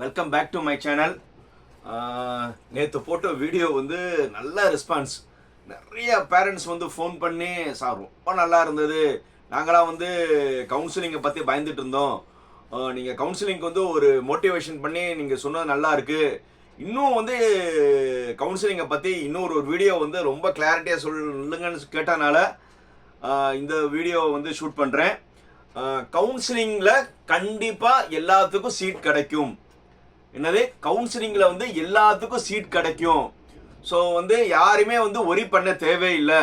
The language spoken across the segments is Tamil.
Welcome back to my channel நேற்று போட்ட வீடியோ வந்து நல்ல ரெஸ்பான்ஸ் நிறைய பேரண்ட்ஸ் வந்து ஃபோன் பண்ணி சார் ரொம்ப நல்லா இருந்தது. நாங்களாம் வந்து கவுன்சிலிங்கை பற்றி பயந்துட்டு இருந்தோம். நீங்கள் கவுன்சிலிங்க்கு வந்து ஒரு மோட்டிவேஷன் பண்ணி நீங்கள் சொன்னது நல்லா இருக்குது இன்னும் வந்து கவுன்சிலிங்கை பற்றி இன்னொரு ஒரு வீடியோ வந்து ரொம்ப கிளாரிட்டியாக சொல்லுங்கன்னு கேட்டனால இந்த வீடியோ வந்து ஷூட் பண்ணுறேன் கவுன்சிலிங்கில் கண்டிப்பாக எல்லாத்துக்கும் சீட் கிடைக்கும். என்னது? கவுன்சிலிங்கில் வந்து எல்லாத்துக்கும் சீட் கிடைக்கும். ஸோ வந்து யாருமே வந்து ஒரி பண்ண தேவையில்லை.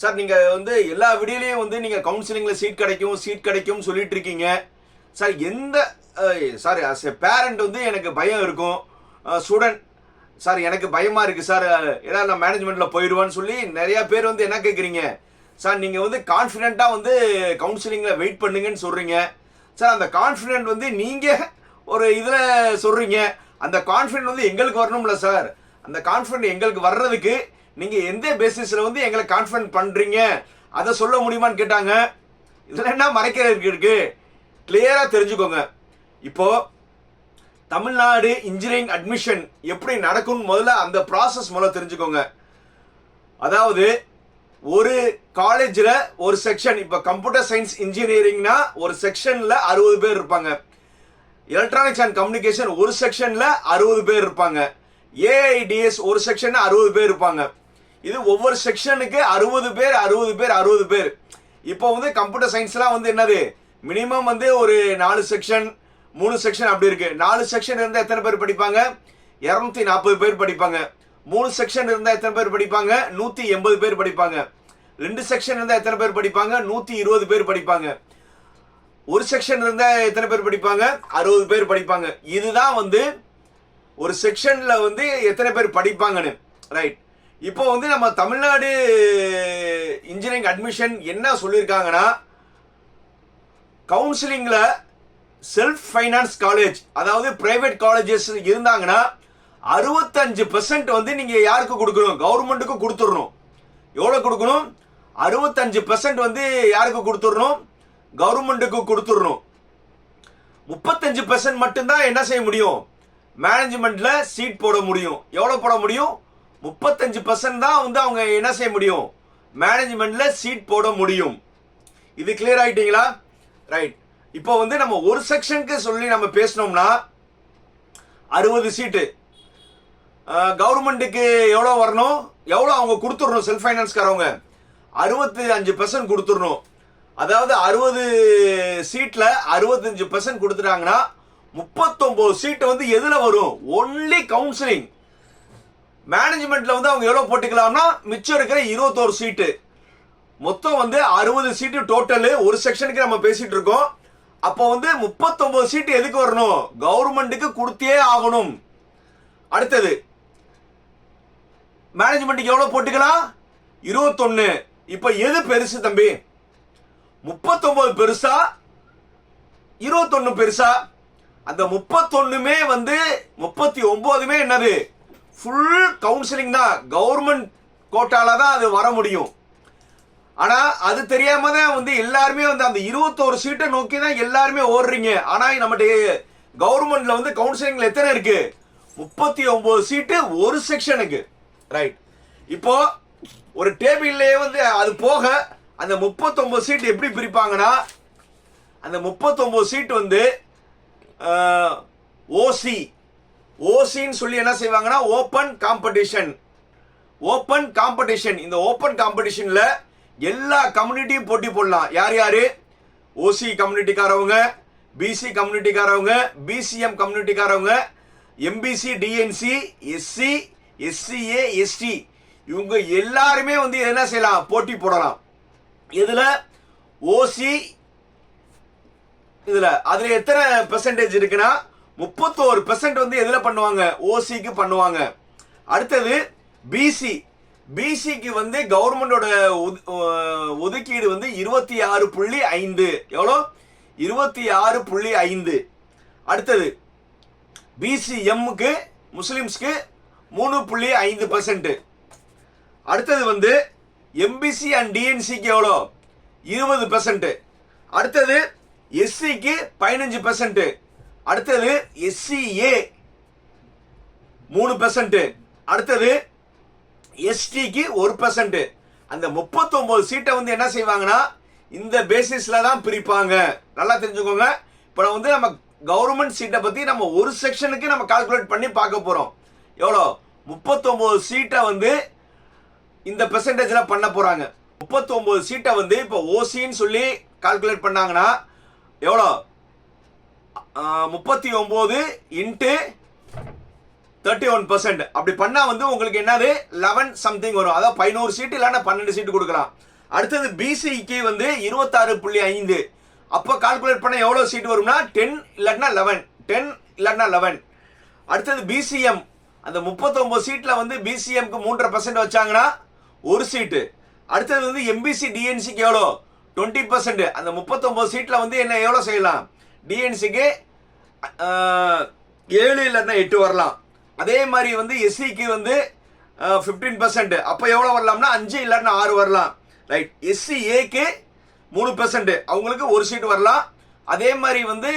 சார் நீங்கள் வந்து எல்லா வீடியோலையும் வந்து நீங்கள் கவுன்சிலிங்கில் சீட் கிடைக்கும் சீட் கிடைக்கும் சொல்லிட்டு இருக்கீங்க. சார் எந்த சார் அஸ் எ பேரண்ட் வந்து எனக்கு பயம் இருக்கும். ஸ்டூடெண்ட் சார் எனக்கு பயமாக இருக்குது சார் ஏதாவது நான் மேனேஜ்மெண்ட்டில் போயிடுவான்னு சொல்லி நிறையா பேர் வந்து என்ன கேட்குறீங்க சார் நீங்கள் வந்து கான்ஃபிடெண்ட்டாக வந்து கவுன்சிலிங்கில் வெயிட் பண்ணுங்கன்னு சொல்கிறீங்க சார் அந்த கான்ஃபிடென்ட் வந்து நீங்கள் ஒரு இதில் சொல்கிறீங்க அந்த கான்ஃபிடன்ட் வந்து எங்களுக்கு வரணும்ல சார் அந்த கான்ஃபிடன்ட் எங்களுக்கு வர்றதுக்கு நீங்கள் எந்த பேசிஸில் வந்து எங்களை கான்ஃபிடென்ட் பண்ணுறீங்க அதை சொல்ல முடியுமான்னு கேட்டாங்க. இதில் என்ன மறைக்கிறதுக்கு இருக்கு கிளியராக தெரிஞ்சுக்கோங்க. இப்போது தமிழ்நாடு இன்ஜினியரிங் அட்மிஷன் எப்படி நடக்கும்னு முதல்ல அந்த ப்ராசஸ் முதல்ல தெரிஞ்சுக்கோங்க. அதாவது ஒரு காலேஜில் ஒரு செக்ஷன் இப்போ கம்ப்யூட்டர் சயின்ஸ் இன்ஜினியரிங்னா ஒரு செக்ஷனில் அறுபது பேர் இருப்பாங்க. எலக்ட்ரானிக்ஸ் அண்ட் கம்யூனிகேஷன் ஒரு செக்ஷனில் அறுபது பேர் இருப்பாங்க. ஏஐடிஎஸ் ஒரு செக்ஷன் அறுபது பேர் இருப்பாங்க. இது ஒவ்வொரு செக்ஷனுக்கு அறுபது பேர் அறுபது பேர் அறுபது பேர். இப்போ வந்து கம்ப்யூட்டர் சயின்ஸ்லாம் வந்து என்னது? மினிமம் வந்து ஒரு நாலு செக்ஷன் மூணு செக்ஷன் அப்படி இருக்கு. நாலு செக்ஷன் இருந்தால் எத்தனை பேர் படிப்பாங்க? இரநூத்தி நாற்பது பேர் படிப்பாங்க. மூணு செக்ஷன் இருந்தால் எத்தனை பேர் படிப்பாங்க? நூற்றி எண்பது பேர் படிப்பாங்க. ரெண்டு செக்ஷன் இருந்தால் எத்தனை பேர் படிப்பாங்க? நூற்றி இருபது பேர் படிப்பாங்க. ஒரு செக்ஷன் இருந்தா எத்தனை பேர் படிப்பாங்க? அறுபது பேர் படிப்பாங்க. இதுதான் வந்து ஒரு செக்ஷன்ல வந்து எத்தனை பேர் படிப்பாங்கன்னு. ரைட் இப்போ வந்து நம்ம தமிழ்நாடு இன்ஜினியரிங் அட்மிஷன் என்ன சொல்லியிருக்காங்கன்னா கவுன்சிலிங்கில் செல்ஃப் ஃபைனான்ஸ் காலேஜ் அதாவது பிரைவேட் காலேஜஸ் இருந்தாங்கன்னா அறுபத்தஞ்சு பெர்சன்ட் வந்து நீங்கள் யாருக்கு கொடுக்கணும்? கவர்மெண்ட்டுக்கு கொடுத்துடணும். எவ்வளோ கொடுக்கணும்? அறுபத்தஞ்சு பெர்சன்ட் வந்து யாருக்கு கொடுத்துடணும்? கவர்மெண்ட்டுக்கு கொடுத்துடணும். முப்பத்தஞ்சு பெர்சன்ட் மட்டும்தான் என்ன செய்ய முடியும்? மேனேஜ்மெண்ட்ல சீட் போட முடியும். எவ்வளோ போட முடியும்? முப்பத்தஞ்சு பெர்சன்ட் தான் வந்து அவங்க என்ன செய்ய முடியும்? மேனேஜ்மெண்ட்ல சீட் போட முடியும். இது கிளியர் ஆயிட்டீங்களா? ரைட் இப்போ வந்து நம்ம ஒரு செக்ஷனுக்கு சொல்லி நம்ம பேசினோம்னா அறுபது சீட்டு கவர்மெண்ட்டுக்கு எவ்வளோ வரணும்? எவ்வளோ அவங்க கொடுத்துடணும்? செல்ஃப் ஃபைனான்ஸ்காரவங்க அறுபத்தி அஞ்சு பெர்சன்ட் கொடுத்துடணும். அதாவது அறுபது சீட்டில் அறுபத்தஞ்சு பெர்சன்ட் கொடுத்துட்டாங்கன்னா முப்பத்தொம்போது சீட்டு வந்து எதில் வரும்? ஒன்லி கவுன்சிலிங் மேனேஜ்மெண்ட்டில் வந்து அவங்க எவ்வளோ போட்டுக்கலாம்னா மிச்சம் இருக்கிற இருபத்தோரு சீட்டு. மொத்தம் வந்து அறுபது சீட்டு டோட்டலு ஒரு செக்ஷனுக்கு நம்ம பேசிட்டு இருக்கோம். அப்போ வந்து முப்பத்தொன்பது சீட்டு எதுக்கு வரணும்? கவர்மெண்ட்டுக்கு கொடுத்தே ஆகணும். அடுத்தது மேனேஜ்மெண்ட்டுக்கு எவ்வளோ போட்டுக்கலாம்? இருபத்தொன்னு. இப்போ எது பெருசு தம்பி? முப்பத்தொன்பது பெருசா இருபத்தொன்னு பெருசா. அந்த முப்பத்தொன்னுமே வந்து முப்பத்தி ஒன்பதுமே என்னது? ஃபுல் கவுன்சிலிங் தான். கவர்மெண்ட் கோட்டால தான் அது வர முடியும். ஆனா அது தெரியாம தான் வந்து எல்லாருமே வந்து அந்த இருபத்தோரு சீட்டை நோக்கி தான் எல்லாருமே ஓடுறீங்க. ஆனா நம்மகிட்ட கவர்மெண்ட்ல வந்து கவுன்சிலிங்ல எத்தனை இருக்கு? முப்பத்தி ஒன்பது சீட்டு ஒரு செக்ஷனுக்கு ரைட் இப்போ ஒரு டேபிள்லயே வந்து அது போக அந்த முப்பத்தொன்பது சீட் எப்படி பிரிப்பாங்கன்னா அந்த முப்பத்தொம்போது சீட் வந்து ஓசி ஓசின்னு சொல்லி என்ன செய்வாங்கன்னா ஓப்பன் காம்படிஷன் ஓப்பன் காம்படிஷன் இந்த ஓப்பன் காம்படிஷனில் எல்லா கம்யூனிட்டியும் போட்டி போடலாம். யார் யார்? ஓசி கம்யூனிட்டிக்காரவங்க பிசி கம்யூனிட்டிக்காரவங்க BCM கம்யூனிட்டிக்காரவங்க MBC DNC SC SCA ST இவங்க எல்லாருமே வந்து என்ன செய்யலாம்? போட்டி போடலாம். இதுல ஓசி இதுல. அதுல எத்தனை பெர்சன்டேஜ் இருக்குன்னா முப்பத்தோரு பெர்சன்ட் வந்து எதுல பண்ணுவாங்க? ஓசிக்கு பண்ணுவாங்க. அடுத்தது பிசி பிசிக்கு வந்து கவர்மெண்டோட ஒதுக்கீடு வந்து இருபத்தி ஆறு புள்ளி ஐந்து. எவ்வளோ? இருபத்தி ஆறு புள்ளி ஐந்து. அடுத்தது பிசிஎம்முக்கு முஸ்லிம்ஸ்க்கு மூணு புள்ளி ஐந்து பர்சன்ட் அடுத்தது வந்து எம்பிசி அண்ட் டிஎன்சிக்கு எவ்வளோ? இருபது பெர்சன்ட் அடுத்தது எஸ்சிக்கு பதினஞ்சு பெர்சன்ட் அடுத்தது எஸ்சிஏ மூணு பெர்சன்ட் அடுத்தது எஸ்டிக்கு ஒரு பெர்சன்ட் அந்த 39 சீட்டை வந்து என்ன செய்வாங்கன்னா இந்த பேசிஸ்ல தான் பிரிப்பாங்க. நல்லா தெரிஞ்சுக்கோங்க. இப்போ வந்து நம்ம கவர்மெண்ட் சீட்டை பற்றி நம்ம ஒரு செக்ஷனுக்கு நம்ம கால்குலேட் பண்ணி பார்க்க போகிறோம் எவ்வளோ? 39 சீட்டை வந்து இந்த பெர்சன்டேஜில் பண்ண போகிறாங்க முப்பத்தொம்போது சீட்டை வந்து இப்போ ஓசின்னு சொல்லி கால்குலேட் பண்ணாங்கன்னா எவ்வளோ? முப்பத்தி ஒம்பது இன்ட்டு தேர்ட்டி ஒன் பர்சன்ட் அப்படி பண்ணால் வந்து உங்களுக்கு என்னது? லெவன் சம்திங் வரும். அதாவது பதினோரு சீட்டு இல்லைன்னா பன்னெண்டு சீட்டு கொடுக்கலாம். அடுத்தது பிசிக்கு வந்து இருபத்தாறு புள்ளி ஐந்து. அப்போ கால்குலேட் பண்ண எவ்வளோ சீட் வரும்னா டென் இல்லைன்னா லெவன் டென் இல்லைன்னா லெவன் அடுத்தது பிசிஎம் அந்த முப்பத்தொம்பது சீட்டில் வந்து பிசிஎம்க்கு மூன்றரை பர்சன்ட் வச்சாங்கன்னா ஒரு சீட்டு அடுத்தது வந்து எம்பிசி டிஎன்சிக்கு எவ்வளோ? டுவெண்ட்டி பர்சன்ட் அந்த முப்பத்தொம்போது சீட்டில் வந்து என்ன எவ்வளோ செய்யலாம்? டிஎன்சிக்கு ஏழு இல்லைன்னா எட்டு வரலாம். அதே மாதிரி வந்து எஸ்சிக்கு வந்து ஃபிஃப்டீன் பர்சன்ட் அப்போ எவ்வளோ வரலாம்னா அஞ்சு இல்லைன்னா ஆறு வரலாம். ரைட் எஸ்சி ஏக்கு மூணு பர்சன்ட் அவங்களுக்கு ஒரு சீட் வரலாம். அதே மாதிரி வந்து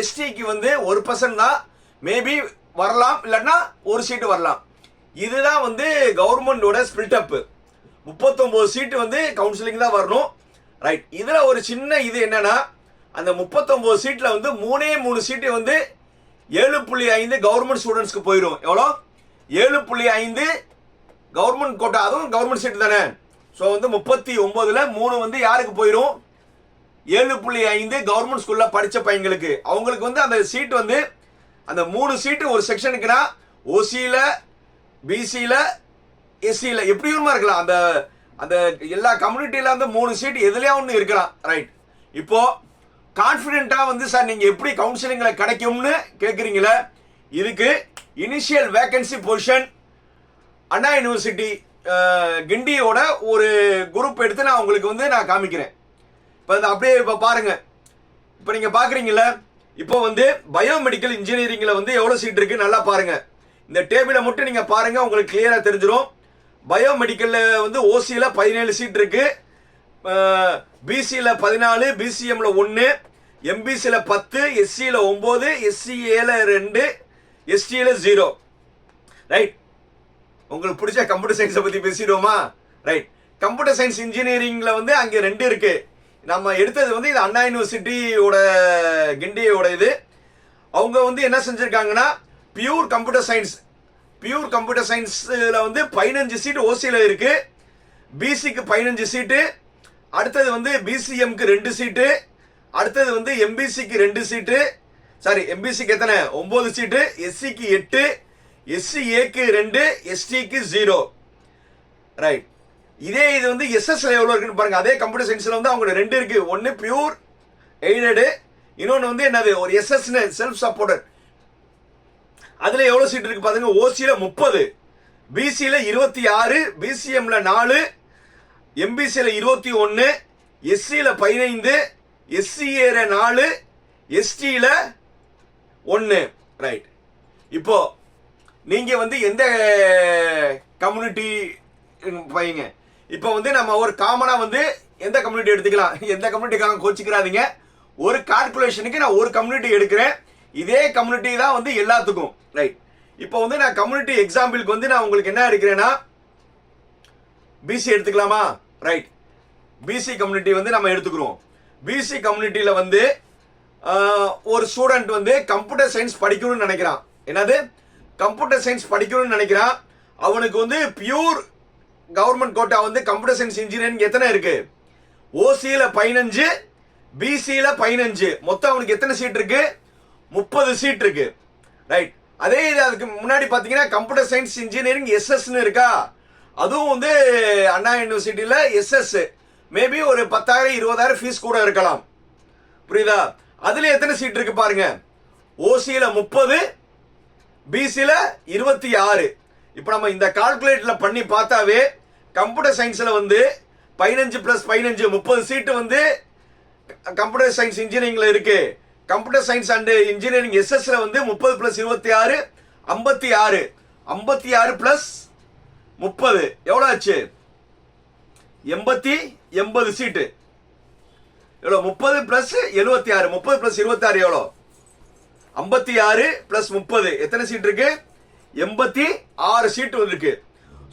எஸ்டிக்கு வந்து ஒரு பர்சன்ட் தான். மேபி வரலாம் இல்லைன்னா ஒரு சீட்டு வரலாம். இதுதான் வந்து கவர்மெண்டோட ஸ்பில்ட் அப் முப்பத்தொம்போது சீட்டு வந்து கவுன்சிலிங் தான் வரணும். ரைட் இதில் ஒரு சின்ன இது என்னன்னா அந்த முப்பத்தொம்போது சீட்டில் வந்து மூணே மூணு சீட்டு வந்து ஏழு புள்ளி ஐந்து கவர்மெண்ட் ஸ்டூடெண்ட்ஸ்க்கு போயிடும் எவ்வளோ? ஏழு புள்ளி ஐந்து கவர்மெண்ட் கோட்டா அதுவும் கவர்மெண்ட் சீட்டு தானே. ஸோ வந்து முப்பத்தி ஒம்போதில் மூணு வந்து யாருக்கு போயிடும் ஏழு புள்ளி ஐந்து கவர்மெண்ட் ஸ்கூலில் படித்த பையங்களுக்கு அவங்களுக்கு வந்து அந்த சீட் வந்து அந்த மூணு சீட்டு ஒரு செக்ஷனுக்குனா ஓசியில் பிசியில எஸ்சியில எப்படி வேணுமா இருக்கலாம். அந்த அந்த எல்லா கம்யூனிட்டியில வந்து மூணு சீட் எதுலயா ஒன்று இருக்கலாம். ரைட் இப்போ கான்ஃபிடென்ட்டா வந்து சார் நீங்க எப்படி கவுன்சிலிங்ல கிடைக்கும்னு கேக்குறீங்களே? இதுக்கு initial vacancy position Anna university கிண்டியோட ஒரு குரூப் எடுத்து நான் உங்களுக்கு வந்து நான் காமிக்கிறேன். இப்போ இந்த அப்படியே இப்போ பாருங்க. இப்போ நீங்க பாக்குறீங்கல்ல இப்போ வந்து பயோமெடிக்கல் இன்ஜினியரிங்ல வந்து எவ்வளவு சீட் இருக்கு? நல்லா பாருங்க. இந்த டேபிளை மட்டும் நீங்கள் பாருங்கள் உங்களுக்கு கிளியராக தெரிஞ்சிடும் பயோமெடிக்கலில் வந்து ஓசியில் பதினேழு சீட் இருக்கு. பிசியில் பதினாலு பிசிஎம்மில் ஒன்று எம்பிசியில் பத்து எஸ்சியில் ஒம்பது எஸ்சிஏல ரெண்டு எஸ்டியில் ஜீரோ ரைட் உங்களுக்கு பிடிச்ச கம்ப்யூட்டர் சயின்ஸை பற்றி பேசிடுவோமா? ரைட் கம்ப்யூட்டர் சயின்ஸ் இன்ஜினியரிங்கில் வந்து அங்கே ரெண்டு இருக்கு. நம்ம எடுத்தது வந்து இது அண்ணா யூனிவர்சிட்டியோட கிண்டியோட இது. அவங்க வந்து என்ன செஞ்சுருக்காங்கன்னா pure computer science pure computer சயின்ஸில் வந்து பதினஞ்சு சீட்டு ஓசியில் இருக்குது பிசிக்கு பதினஞ்சு சீட்டு அடுத்தது வந்து பிசிஎம்க்கு ரெண்டு சீட்டு அடுத்தது வந்து எம்பிசிக்கு ரெண்டு சீட்டு சாரி எம்பிசிக்கு எத்தனை? ஒம்பது சீட்டு எஸ்சிக்கு எட்டு. எஸ்சிஏக்கு ரெண்டு. எஸ்டிக்கு ஜீரோ ரைட் இதே இது வந்து எஸ்எஸ்ல எவ்வளோ இருக்குன்னு பாருங்க. அதே கம்ப்யூட்டர் சயின்ஸில் வந்து அவங்க ரெண்டு இருக்குது ஒன்று பியூர் எய்டடு இன்னொன்று வந்து என்னது? ஒரு எஸ்எஸ்னு செல்ஃப் சப்போர்ட்டட் அதுல எவ்வளவு சீட் இருக்கு பாருங்க? ஓசியில முப்பது. பிசியில இருபத்தி ஆறு பிசிஎம்ல நாலு எம்பிசியில இருபத்தி ஒன்று எஸ்சியில பதினைந்து எஸ்சிஏல நாலு எஸ்டியில ஒன்று ரைட் இப்போ நீங்க வந்து எந்த கம்யூனிட்டி பையங்க இப்போ வந்து நம்ம ஒரு காமனா வந்து எந்த கம்யூனிட்டி எடுத்துக்கலாம்? எந்த கம்யூனிட்டிக்காரங்க கோச்சிக்கிறாதீங்க? ஒரு கால்குலேஷனுக்கு நான் ஒரு கம்யூனிட்டி எடுக்கிறேன். இதே கம்யூனிட்டி தான் வந்து எல்லாத்துக்கும். ரைட் இப்போ வந்து நான் கம்யூனிட்டி எக்ஸாம்பிளுக்கு வந்து நான் உங்களுக்கு என்ன எடுக்கிறேன்னா பிசி எடுத்துக்கலாமா? ரைட் பிசி கம்யூனிட்டி வந்து நம்ம எடுத்துக்கிறோம். பிசி கம்யூனிட்டியில் வந்து ஒரு ஸ்டூடெண்ட் வந்து கம்ப்யூட்டர் சயின்ஸ் படிக்கணும்னு நினைக்கிறான். என்னது? கம்ப்யூட்டர் சயின்ஸ் படிக்கணும்னு நினைக்கிறான். அவனுக்கு வந்து பியூர் கவர்மெண்ட் கோட்டா வந்து கம்ப்யூட்டர் சயின்ஸ் இன்ஜினியரிங் எத்தனை இருக்கு? ஓசியில் பதினஞ்சு பிசியில் பதினஞ்சு. மொத்தம் அவனுக்கு எத்தனை சீட் இருக்குது முப்பது சீட் இருக்கு. ரைட் அதே இது அதுக்கு முன்னாடி பார்த்தீங்கன்னா கம்ப்யூட்டர் சயின்ஸ் இன்ஜினியரிங் எஸ்எஸ்னு இருக்கா? அதுவும் வந்து அண்ணா யூனிவர்சிட்டியில் எஸ்எஸ் மேபி ஒரு பத்தாயிரம் இருபதாயிரம் ஃபீஸ் கூட இருக்கலாம். புரியுதா? அதில் எத்தனை சீட் இருக்கு பாருங்க. ஓசியில் முப்பது பிசியில் இருபத்தி ஆறு. இப்போ நம்ம இந்த கால்குலேட்டில் பண்ணி பார்த்தாவே கம்ப்யூட்டர் சயின்ஸில் வந்து பதினஞ்சு ப்ளஸ் பதினஞ்சு முப்பது சீட்டு வந்து கம்ப்யூட்டர் சயின்ஸ் இன்ஜினியரிங்கில் இருக்குது கம்ப்யூட்டர் சயின்ஸ் அண்ட் இன்ஜினியரிங் எஸ்எஸ்ல வந்து முப்பது பிளஸ் இருபத்தி ஆறு ஐம்பத்தி ஆறு. ஐம்பத்தி ஆறு பிளஸ் முப்பது. எவ்வளோ ஆச்சு? எண்பத்தி எண்பது சீட்டு எவ்வளோ முப்பது பிளஸ் எழுபத்தி ஆறு. முப்பது பிளஸ் இருபத்தி ஆறு எவ்வளோ ஐம்பத்தி ஆறு பிளஸ் முப்பது. எத்தனை சீட் இருக்கு? எண்பத்தி ஆறு சீட்டு வந்திருக்கு.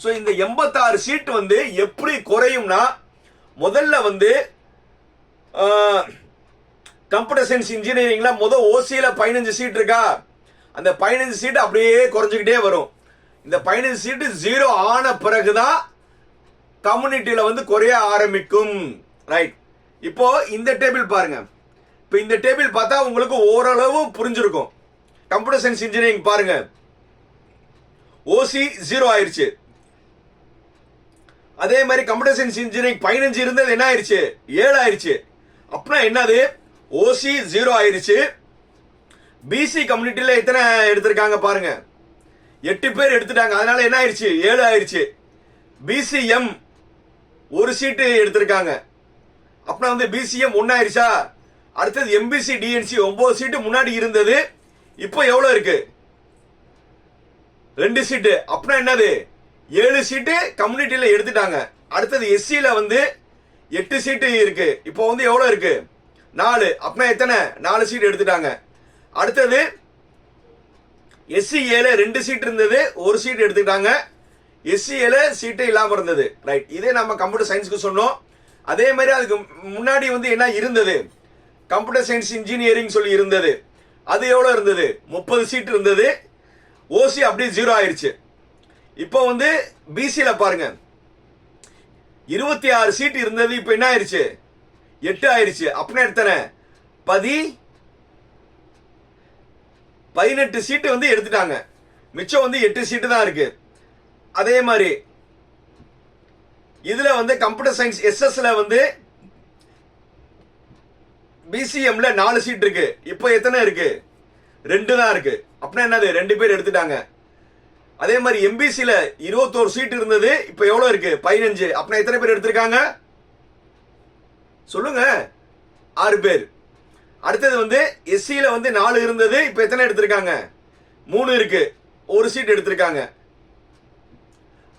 ஸோ இந்த எண்பத்தாறு சீட்டு வந்து எப்படி குறையும்னா முதல்ல வந்து கம்ப்யூட்டர் சயின்ஸ் இன்ஜினியரிங்ல முதல் ஓசியில பதினஞ்சு சீட் இருக்கா? அந்த பதினஞ்சு சீட் அப்படியே குறைஞ்சிக்கிட்டே வரும். இந்த பதினஞ்சு சீட்டு ஜீரோ ஆன பிறகுதான் கம்யூனிட்டியில வந்து குறைய ஆரம்பிக்கும். ரைட் இப்போ இந்த டேபிள் பாருங்க. இப்போ இந்த டேபிள் பார்த்தா உங்களுக்கு ஓரளவு புரிஞ்சிருக்கும். கம்ப்யூட்டர் சயின்ஸ் இன்ஜினியரிங் பாருங்க. ஓசி ஜீரோ ஆயிடுச்சு அதே மாதிரி கம்ப்யூட்டர் சயின்ஸ் இன்ஜினியரிங் பதினஞ்சு இருந்தது என்ன ஆயிடுச்சு ஏழு ஆயிடுச்சு அப்படின்னா என்னது? ஓசி ஜீரோ ஆயிடுச்சு பிசி கம்யூனிட்டியில் எத்தனை எடுத்திருக்காங்க பாருங்க. எட்டு பேர் எடுத்துட்டாங்க. அதனால என்ன ஆயிடுச்சு ஏழு ஆயிடுச்சு பிசிஎம் ஒரு சீட்டு எடுத்திருக்காங்க. அப்படின்னா வந்து பிசிஎம் ஒன்று ஆயிருச்சா? அடுத்தது எம்பிசி டிஎன்சி ஒன்பது சீட்டு முன்னாடி இருந்தது. இப்போ எவ்வளோ இருக்கு? ரெண்டு சீட்டு அப்படின்னா என்னது? ஏழு சீட்டு கம்யூனிட்டியில் எடுத்துட்டாங்க. அடுத்தது எஸ்சியில் வந்து எட்டு சீட்டு இருக்கு. இப்போ வந்து எவ்வளோ இருக்குது நாலு. அப்படின்னா எத்தனை? நாலு சீட் எடுத்துட்டாங்க. அடுத்தது எஸ்சி ஏல ரெண்டு சீட் இருந்தது ஒரு சீட் எடுத்துக்கிட்டாங்க. எஸ்சி ஏல சீட்டே இல்லாமல் இருந்தது. ரைட் இதே நம்ம கம்ப்யூட்டர் சயின்ஸ்க்கு சொன்னோம். அதே மாதிரி அதுக்கு முன்னாடி வந்து என்ன இருந்தது? கம்ப்யூட்டர் சயின்ஸ் இன்ஜினியரிங் சொல்லி இருந்தது. அது எவ்வளோ இருந்தது? முப்பது சீட் இருந்தது. ஓசி அப்படியே ஜீரோ ஆயிடுச்சு இப்போ வந்து பிசியில் பாருங்க. இருபத்தி ஆறு சீட் இருந்தது இப்போ என்ன ஆயிடுச்சு எட்டு ஆயிடுச்சு அப்படின்னா எத்தனை? பதி பதினெட்டு சீட்டு வந்து எடுத்துட்டாங்க. மிச்சம் வந்து எட்டு சீட்டு தான் இருக்கு. அதே மாதிரி இதுல வந்து கம்ப்யூட்டர் சயின்ஸ் எஸ்எஸ்ல வந்து பிசிஎம்ல நாலு சீட் இருக்கு. இப்போ எத்தனை இருக்கு? ரெண்டு தான் இருக்கு. அப்படின்னா என்னது? ரெண்டு பேர் எடுத்துட்டாங்க. அதே மாதிரி எம்பிசியில் இருபத்தோரு சீட் இருந்தது. இப்போ எவ்வளோ இருக்கு? பதினஞ்சு. அப்படின்னா எத்தனை பேர் எடுத்திருக்காங்க? சொல்லுங்க. ஆறு பேர். அடுத்தது வந்து எஸ்சியில் வந்து நாலு இருந்தது இப்போ எத்தனை எடுத்திருக்காங்க? மூணு இருக்கு. ஒரு சீட் எடுத்திருக்காங்க.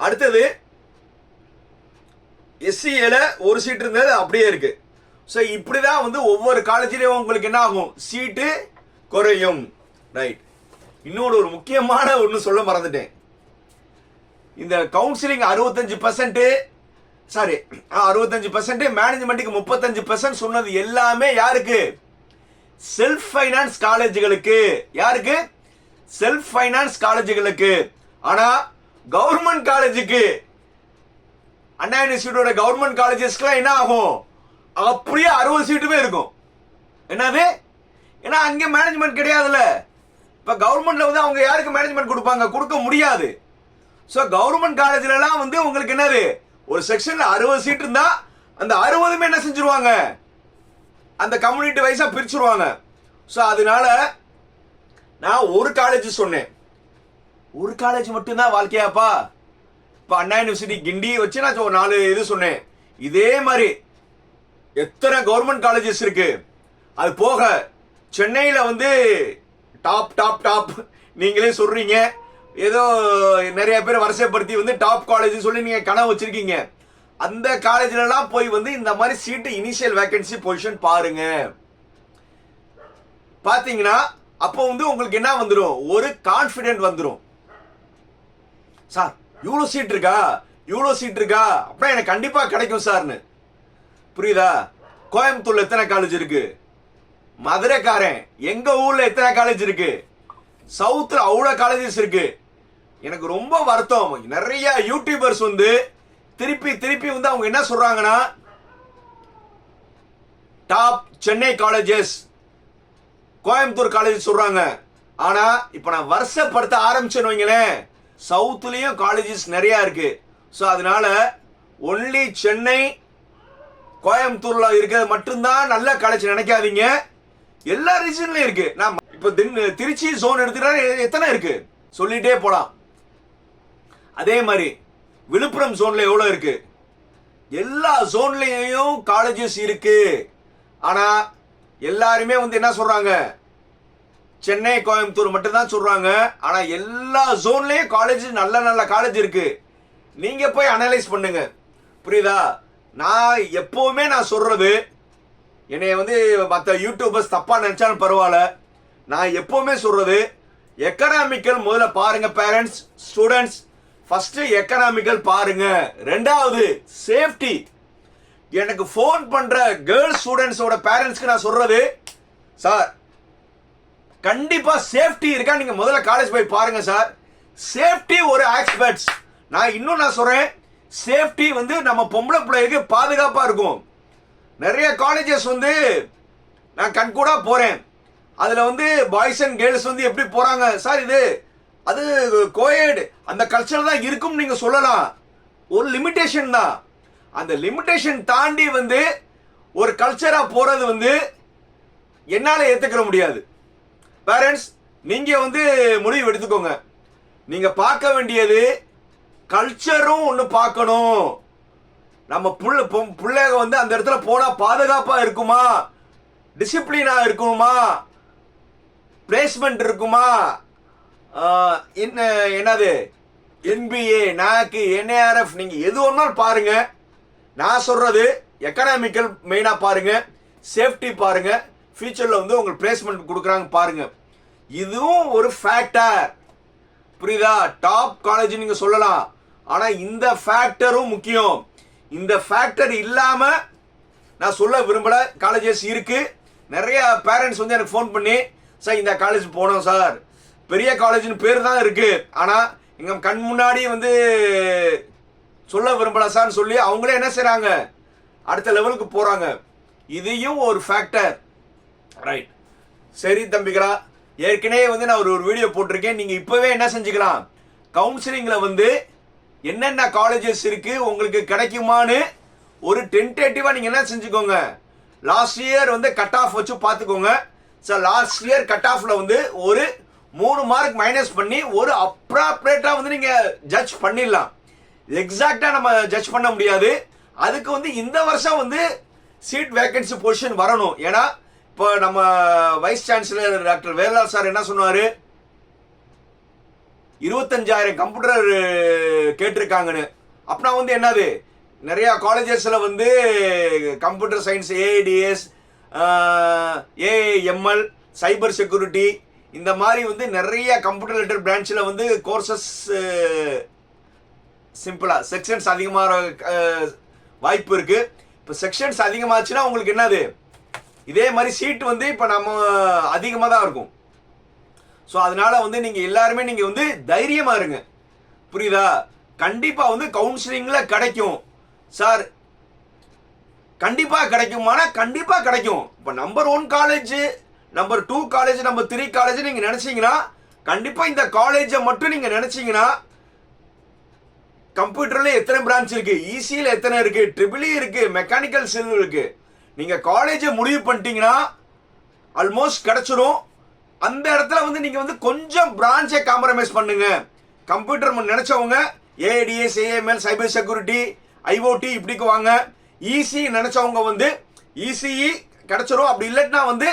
அடுத்தது எஸ்சிஏல ஒரு சீட் இருந்தது அப்படியே இருக்கு. ஸோ இப்படி தான் வந்து ஒவ்வொரு காலேஜ்லேயும் உங்களுக்கு என்ன ஆகும்? சீட்டு குறையும். ரைட் இன்னொரு ஒரு முக்கியமான ஒன்று சொல்ல மறந்துட்டேன். இந்த கவுன்சிலிங் அறுபத்தஞ்சு பர்சன்ட்டு சாரி அறுபத்தஞ்சு பர்சன்ட் மேனேஜ்மெண்ட்டுக்கு முப்பத்தஞ்சு பர்சன்ட் சொன்னது எல்லாமே யாருக்கு? செல்ஃப் ஃபைனான்ஸ் காலேஜுகளுக்கு யாருக்கு? செல்ஃப் ஃபைனான்ஸ் காலேஜுகளுக்கு ஆனா கவர்மெண்ட் காலேஜுக்கு அண்ணா யூனிவர்சிட்டியோட கவர்மெண்ட் காலேஜஸ்க்குலாம் என்ன ஆகும்? அப்படியே அறுபது சீட்டுமே இருக்கும். என்னது? ஏன்னா அங்கே மேனேஜ்மெண்ட் கிடையாதுல்ல. இப்போ கவர்மெண்ட்ல வந்து அவங்க யாருக்கு மேனேஜ்மெண்ட் கொடுப்பாங்க? கொடுக்க முடியாது. ஸோ கவர்மெண்ட் காலேஜ்லலாம் வந்து உங்களுக்கு என்னது? ஒரு செக்ஷன்ல அறுபது சீட் இருந்தா அந்த அறுபதுமே என்ன செஞ்சிருவாங்க? அந்த கம்யூனிட்டி வைஸா பிரிச்சுருவாங்க. ஸோ அதனால நான் ஒரு காலேஜ் சொன்னேன். ஒரு காலேஜ் மட்டும்தான் வாழ்க்கையாப்பா? இப்போ அண்ணா யூனிவர்சிட்டி கிண்டி வச்சு நான் ஒரு நாலு இது சொன்னேன். இதே மாதிரி எத்தனை கவர்மெண்ட் காலேஜஸ் இருக்கு? அது போக சென்னையில் வந்து டாப் டாப் டாப் நீங்களே சொல்றீங்க. ஏதோ நிறைய பேர் வரிசைப்படுத்தி வந்து டாப் காலேஜ் சொல்லி நீங்க கனவு வச்சிருக்கீங்க. அந்த காலேஜ்ல போய் வந்து இந்த மாதிரி சீட்டு இனிஷியல் வேகன்சி பொசிஷன் பாருங்க. பாத்தீங்கன்னா அப்போ வந்து உங்களுக்கு என்ன வந்துடும் ஒரு கான்பிடென்ட் வந்துடும் சார் இவ்வளோ சீட் இருக்கா? இவ்வளோ சீட் இருக்கா? அப்படின்னா எனக்கு கண்டிப்பா கிடைக்கும் சார்னு. புரியுதா? கோயம்புத்தூர்ல எத்தனை காலேஜ் இருக்கு? மதுரைக்காரன் எங்க ஊர்ல எத்தனை காலேஜ் இருக்கு? சவுத்துல அவ்வளோ காலேஜஸ் இருக்கு. எனக்கு ரொம்ப வருத்தம். நிறைய யூடியூபர்ஸ் வந்து திருப்பி திருப்பி வந்து அவங்க என்ன சொல்றாங்கன்னா top Chennai colleges Coimbatore college சொல்றாங்க. ஆனா இப்ப நான் வருஷப்படுத்த ஆரம்பிச்சேன்னு வைங்களேன் சவுத்துலயும் காலேஜஸ் நிறைய இருக்கு. ஸோ அதனால ஒன்லி சென்னை கோயம்புத்தூர்ல இருக்கிறது மட்டும்தான் நல்ல காலேஜ் நினைக்காதீங்க. எல்லா ரீசன்லயும் இருக்கு. நான் இப்போ திருச்சி ஜோன் எடுத்துட்டா எத்தனை இருக்கு? சொல்லிட்டே போலாம். அதே மாதிரி விழுப்புரம் ஜோன்ல எவ்வளவு இருக்கு? எல்லா ஜோன்லயும் காலேஜஸ் இருக்கு. ஆனா எல்லாருமே வந்து என்ன சொல்றாங்க? சென்னை கோயம்புத்தூர் மட்டும்தான் சொல்றாங்க. ஆனா எல்லா ஜோன்லயும் காலேஜ் நல்ல நல்ல காலேஜ் இருக்கு. நீங்க போய் அனலைஸ் பண்ணுங்க. புரியுதா? நான் எப்பவுமே நான் சொல்றது என்னைய வந்து மற்ற யூடியூபர்ஸ் தப்பா நினைச்சாலும் பரவாயில்ல. நான் எப்பவுமே சொல்றது எக்கனாமிக்கல் முதல்ல பாருங்க பேரண்ட்ஸ் ஸ்டூடெண்ட்ஸ் ஃபர்ஸ்ட் எக்கனாமிக்கல் பாருங்க. ரெண்டாவது சேஃப்டி எனக்கு ஃபோன் பண்ற கேர்ள்ஸ் ஸ்டூடெண்ட்ஸோட பேரண்ட்ஸ்க்கு நான் சொல்றது சார் கண்டிப்பா சேஃப்டி இருக்கா? நீங்க முதல்ல காலேஜ் போய் பாருங்க சார் சேஃப்டி ஒரு ஆக்ஸ்பர்ட்ஸ் நான் இன்னும் நான் சொல்றேன் சேஃப்டி வந்து நம்ம பொம்பளை பிள்ளைக்கு பாதுகாப்பா இருக்கும். நிறைய காலேஜஸ் வந்து நான் கண்கூடா போறேன். அதுல வந்து பாய்ஸ் அண்ட் கேர்ள்ஸ் வந்து எப்படி போறாங்க? சார் இது அது கோயடு அந்த கல்ச்சர் தான் இருக்கும் நீங்க சொல்லலாம். ஒரு லிமிட்டேஷன் தான். அந்த லிமிட்டேஷன் தாண்டி வந்து ஒரு கல்ச்சரா போறது வந்து என்னால ஏத்துக்கிற முடியாது. பேரண்ட்ஸ் நீங்க வந்து முடிவு எடுத்துக்கோங்க. நீங்க பார்க்க வேண்டியது கல்ச்சரும் ஒன்று பார்க்கணும். நம்ம புள்ள பொ- வந்து அந்த இடத்துல போனா பாதுகாப்பா இருக்குமா? டிசிப்ளினா இருக்குமா? பிளேஸ்மெண்ட் இருக்குமா? என்ன என்னது? என்பிஏ நாக்கு என்ஏஆர்எஃப் நீங்க எது ஒன்றாலும் பாருங்க. நான் சொல்றது எக்கனாமிக்கல் மெயினா பாருங்க. சேஃப்டி பாருங்க. ஃபியூச்சர்ல வந்து உங்களுக்கு பிளேஸ்மெண்ட் கொடுக்குறாங்க பாருங்க. இதுவும் ஒரு ஃபேக்டர் புரியுதா? டாப் காலேஜ் நீங்க சொல்லலாம். ஆனா இந்த ஃபேக்டரும் முக்கியம். இந்த ஃபேக்டர் இல்லாம நான் சொல்ல விரும்பல. காலேஜஸ் இருக்கு. நிறைய பேரண்ட்ஸ் வந்து எனக்கு ஃபோன் பண்ணி சார் இந்த காலேஜ் போனோம் சார். பெரிய காலேஜ்னு பேர் தான் இருக்கு. ஆனா எங்க கண் முன்னாடி வந்து சொல்ல விரும்பல சார்னு சொல்லி அவங்களே என்ன செய்யறாங்க அடுத்த லெவலுக்கு போறாங்க. இதையும் ஒரு ஃபேக்டர் ரைட் சரி தம்பிகளா ஏற்கனவே வந்து நான் ஒரு ஒரு வீடியோ போட்டிருக்கேன். நீங்க இப்பவே என்ன செஞ்சுக்கலாம்? கவுன்சிலிங்ல வந்து என்னென்ன காலேஜஸ் இருக்கு உங்களுக்கு கிடைக்குமான்னு ஒரு டென்டேட்டிவா நீங்க என்ன செஞ்சுக்கோங்க. லாஸ்ட் இயர் வந்து கட் ஆஃப் வச்சு பார்த்துக்கோங்க. சார் லாஸ்ட் இயர் கட் ஆஃப்ல வந்து ஒரு மூணு மார்க் மைனஸ் பண்ணி ஒரு அப்ராப்ரேட்டா வந்து நீங்க ஜட்ஜ் பண்ணிடலாம். எக்ஸாக்டா நம்ம ஜட்ஜ் பண்ண முடியாது. அதுக்கு வந்து இந்த வருஷம் வந்து சீட் வேகன்சி பொசிஷன் வரணும். ஏன்னா இப்போ நம்ம vice chancellor doctor Velar sir என்ன சொன்னாரு? இருபத்தஞ்சாயிரம் கம்ப்யூட்டர் கேட்டிருக்காங்கன்னு. அப்படின்னா வந்து என்னது? நிறைய காலேஜஸ்ல வந்து computer science AIDS AML cyber security இந்த மாதிரி வந்து நிறைய கம்ப்யூட்டர் ரிலேட்டட் பிரான்ச்சில் வந்து கோர்சஸ் சிம்பிளாக செக்ஷன்ஸ் அதிகமாக வாய்ப்பு இருக்குது இப்போ செக்ஷன்ஸ் அதிகமாகச்சுன்னா உங்களுக்கு என்னது? இதே மாதிரி சீட் வந்து இப்போ நம்ம அதிகமாக தான் இருக்கும். ஸோ அதனால வந்து நீங்கள் எல்லாருமே நீங்கள் வந்து தைரியமா இருங்க. புரியுதா? கண்டிப்பாக வந்து கவுன்சிலிங்கில் கிடைக்கும். சார் கண்டிப்பாக கிடைக்குமானா கண்டிப்பாக கிடைக்கும். இப்போ number one college number two college number three college நீங்க நினைச்சீங்கன்னா கண்டிப்பா இந்த காலேஜை மட்டும் நீங்க நினைச்சீங்கன்னா கம்ப்யூட்டர்ல எத்தனை பிரான்ச் இருக்கு? இசியில் எத்தனை இருக்கு? ட்ரிபிளி e இருக்கு மெக்கானிக்கல் சிவில் இருக்கு. நீங்க காலேஜை முடிவு பண்ணிட்டீங்கன்னா ஆல்மோஸ்ட் கிடைச்சிரும். அந்த இடத்துல வந்து நீங்க வந்து கொஞ்சம் பிரான்ச்சை காம்ப்ரமைஸ் பண்ணுங்க. Computer நினைச்சவங்க AIDS AML cyber security IOT இப்படிக்கு வாங்க. ஈசி நினைச்சவங்க வந்து இசிஇ கிடச்சிரும். அப்படி இல்லைன்னா வந்து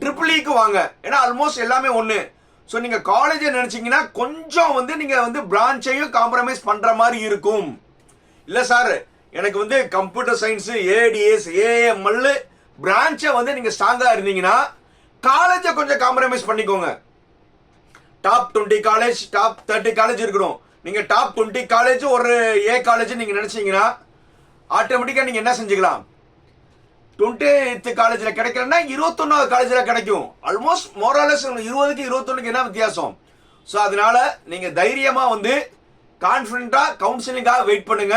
ட்ரிபிள் இக்கு e வாங்க. ஏன்னா ஆல்மோஸ்ட் எல்லாமே ஒன்று ஸோ நீங்கள் காலேஜை நினச்சிங்கன்னா கொஞ்சம் வந்து நீங்கள் வந்து பிரான்ச்சையும் காம்ப்ரமைஸ் பண்ணுற மாதிரி இருக்கும். இல்லை சார் எனக்கு வந்து கம்ப்யூட்டர் சயின்ஸு ஏடிஎஸ் ஏஎம்எல் பிரான்ச்சை வந்து நீங்கள் ஸ்ட்ராங்காக இருந்தீங்கன்னா காலேஜை கொஞ்சம் காம்ப்ரமைஸ் பண்ணிக்கோங்க. Top twenty college top thirty college இருக்கணும். நீங்கள் டாப் டுவெண்ட்டி காலேஜ் ஒரு ஏ காலேஜ் நீங்கள் நினச்சிங்கன்னா ஆட்டோமேட்டிக்காக நீங்கள் என்ன செஞ்சுக்கலாம்? டுவெண்ட்டி காலேஜில் கிடைக்கலன்னா இருபத்தொன்னாவது காலேஜில் கிடைக்கும். ஆல்மோஸ்ட் மோரலஸ் இருபதுக்கு இருபத்தொன்னுக்கு என்ன வித்தியாசம்? ஸோ அதனால நீங்கள் தைரியமாக வந்து கான்ஃபிடண்ட்டாக கவுன்சிலிங்காக வெயிட் பண்ணுங்க.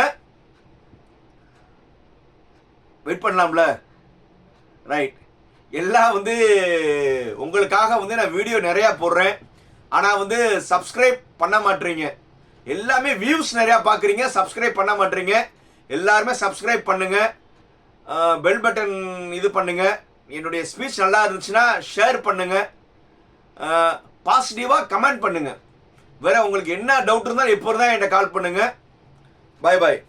வெயிட் பண்ணலாம்ல? ரைட் எல்லாம் வந்து உங்களுக்காக வந்து நான் வீடியோ நிறையா போடுறேன். ஆனால் வந்து சப்ஸ்கிரைப் பண்ண மாட்டீங்க. எல்லாமே வியூஸ் நிறையா பார்க்குறீங்க சப்ஸ்கிரைப் பண்ண மாட்டீங்க. எல்லாருமே சப்ஸ்கிரைப் பண்ணுங்கள் பெல் பட்டன் இது பண்ணுங்க. என்னுடைய ஸ்பீச் நல்லா இருந்துச்சுன்னா ஷேர் பண்ணுங்க. பாசிட்டிவாக கமெண்ட் பண்ணுங்க. வேற உங்களுக்கு என்ன டவுட் இருந்தாலும் எப்போ இருந்தால் என்கிட்ட கால் பண்ணுங்க. Bye bye